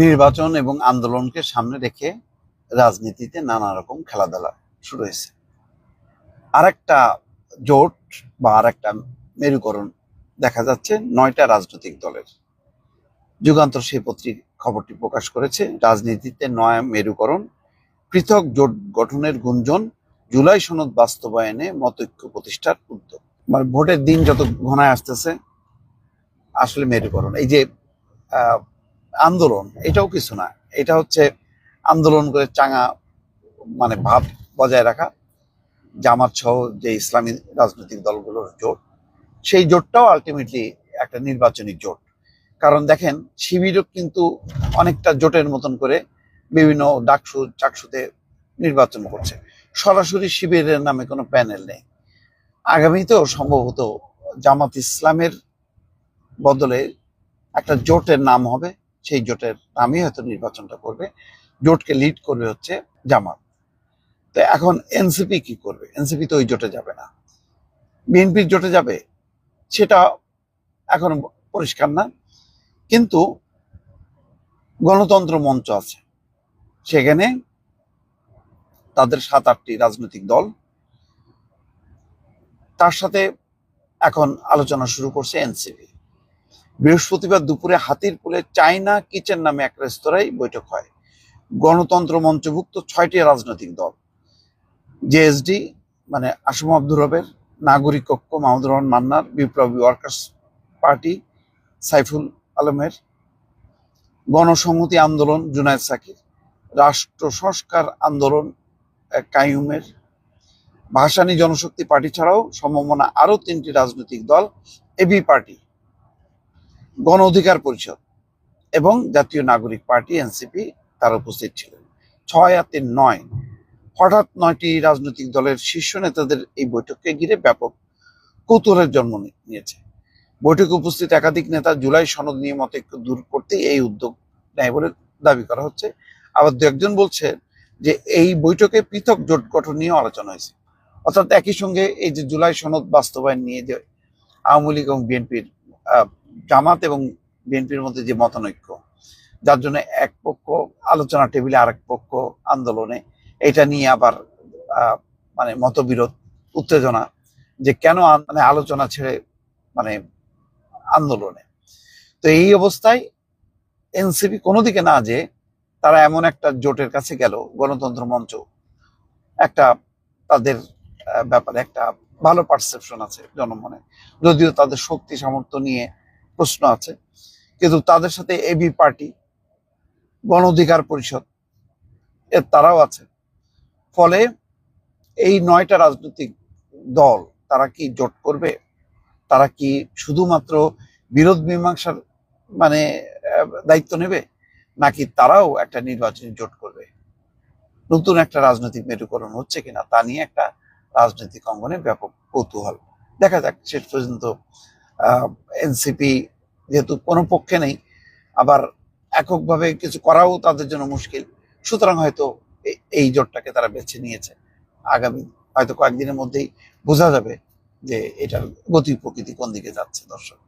নির্বাচন এবং আন্দোলনকে সামনে রেখে রাজনীতিতে নানা রকম খেলাধুলা শুরু হয়েছে। আরেকটা জোট বা আরেকটা মেরুকরণ দেখা যাচ্ছে নয়টা রাজনৈতিক দলের। যুগান্তর সেই পত্রিক খবরটি প্রকাশ করেছে, রাজনীতিতে নয় মেরুকরণ, পৃথক জোট গঠনের গুঞ্জন, জুলাই সনদ বাস্তবায়নে মতৈক্য প্রতিষ্ঠার উদ্যোগ। মানে ভোটের দিন যত ঘনায় আসতেছে, আসলে মেরুকরণ। এই যে আন্দোলন, এটাও কিছু না। এটা হচ্ছে আন্দোলন করে চাঙা মানে ভাব বজায় রাখা। জামাত সহ যে ইসলামী রাজনৈতিক দলগুলোর জোট, সেই জোটটাও আলটিমেটলি একটা নির্বাচনী জোট। কারণ দেখেন, শিবিরও কিন্তু অনেকটা জোটের মতন করে বিভিন্ন ডাকসু, চাকসুতে নির্বাচন করছে। সরাসরি শিবিরের নামে কোনো প্যানেল নেই। আগামীতেও সম্ভবত জামাত ইসলামের বদলে একটা জোটের নাম হবে। সেই জোটের নামই হয়তো নির্বাচনটা করবে। জোটকে লিড করবে হচ্ছে জামাত। তো এখন এনসিপি কি করবে? এনসিপি তো ওই জোটে যাবে না। বিএনপির জোটে যাবে, সেটা এখন পরিষ্কার না। কিন্তু গণতন্ত্র মঞ্চ আছে। সেখানে তাদের সাত, আটটি রাজনৈতিক দল। তার সাথে এখন আলোচনা শুরু করছে এনসিপি বৃহস্পতিবার দুপুরে হাতিরপুলে চায়না কিচেন নামে এক রেস্তোরাঁয় বৈঠক হয়। গণতন্ত্র মঞ্চভুক্ত ছয়টি রাজনৈতিক দল। জেএসডি মানে আসম আব্দুর রবের নাগরিক কক্ষ মাহমুদুর রহমান মান্নার বিপ্লবী ওয়ার্কার্স পার্টি সাইফুল আলমের গণসংহতি আন্দোলন জুনায়দ সাকির রাষ্ট্র সংস্কার আন্দোলন আহ, কাইয়ুমের ভাসানী জনশক্তি পার্টি ছাড়াও সম্ভাবনা আরও তিনটি রাজনৈতিক দল এবি পার্টি। গণ অধিকার পরিষদ এবং জাতীয় নাগরিক পার্টি, এনসিপি, তারা উপস্থিত ছিলেন। ছয় আর তিন নয়, হঠাৎ নয়টি রাজনৈতিক দলের শীর্ষ নেতাদের এই বৈঠককে ঘিরে ব্যাপক কৌতূহলের জন্ম নিয়েছে। বৈঠকে উপস্থিত একাধিক নেতা জুলাই সনদ নিয়ে মতৈক্য দূর করতে এই উদ্যোগ নেয় বলে দাবি করা হচ্ছে। আবার দু একজন বলছে যে এই বৈঠকে পৃথক জোট গঠন নিয়ে আলোচনা হয়েছে। অর্থাৎ একই সঙ্গে এই যে জুলাই সনদ বাস্তবায়ন নিয়ে যে আওয়ামী লীগ এবং বিএনপির জামাত এবং বিএনপির মধ্যে যে মতানৈক্য, যার জন্য এক পক্ষ আলোচনা টেবিলে আরেক পক্ষ আন্দোলনে, এটা নিয়ে আবার মানে মতবিরোধ, উত্তেজনা, যে কেন মানে আলোচনা ছেড়ে মানে আন্দোলনে। তো এই অবস্থায় এনসিপি কোনো দিকে না যে তারা এমন একটা জোটের কাছে গেল, গণতন্ত্র মঞ্চ, একটা তাদের ব্যাপারে একটা ভালো পারসেপশন আছে জনমনে। যদিও তাদের শক্তি সামর্থ্য নিয়ে প্রশ্ন আছে। কিন্তু তাদের সাথে এবি পার্টি, গণ অধিকার পরিষদ, এর তারাও আছে। ফলে এই নয়টা রাজনৈতিক দল তারা কি জোট করবে? তারা কি শুধুমাত্র বিরোধ মীমাংসার মানে দায়িত্ব নেবে? নাকি তারাও একটা নির্বাচনী জোট করবে? নতুন একটা রাজনৈতিক মেরুকরণ হচ্ছে কিনা তা নিয়ে একটা রাজনৈতিক অঙ্গনে ব্যাপক কৌতূহল। দেখা যাক শেষ পর্যন্ত এনসিপি যেহেতু কোনো পক্ষে নেই, আবার এককভাবে কিছু করাও তাদের জন্য মুশকিল। সুতরাং হয়তো এই জোটটাকে তারা বেছে নিয়েছে। আগামী হয়তো কয়েকদিনের মধ্যেই বোঝা যাবে যে এটার গতি প্রকৃতি কোন দিকে যাচ্ছে, দর্শক।